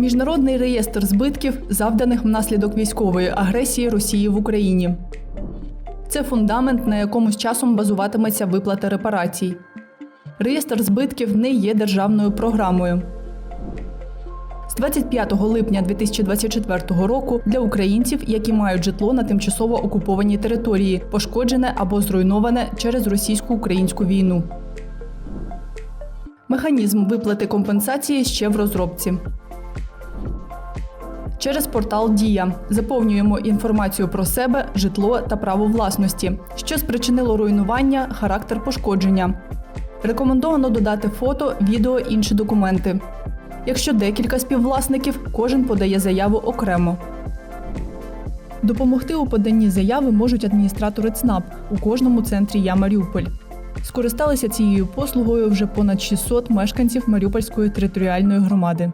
Міжнародний реєстр збитків, завданих внаслідок військової агресії Росії в Україні. Це фундамент, на якому з часом базуватиметься виплата репарацій. Реєстр збитків не є державною програмою. З 25 липня 2024 року для українців, які мають житло на тимчасово окупованій території, пошкоджене або зруйноване через російсько-українську війну. Механізм виплати компенсації ще в розробці. Через портал Дія заповнюємо інформацію про себе, житло та право власності, що спричинило руйнування, характер пошкодження. Рекомендовано додати фото, відео, інші документи. Якщо декілька співвласників, кожен подає заяву окремо. Допомогти у поданні заяви можуть адміністратори ЦНАП у кожному центрі Я Маріуполь. Скористалися цією послугою вже понад 600 мешканців Маріупольської територіальної громади.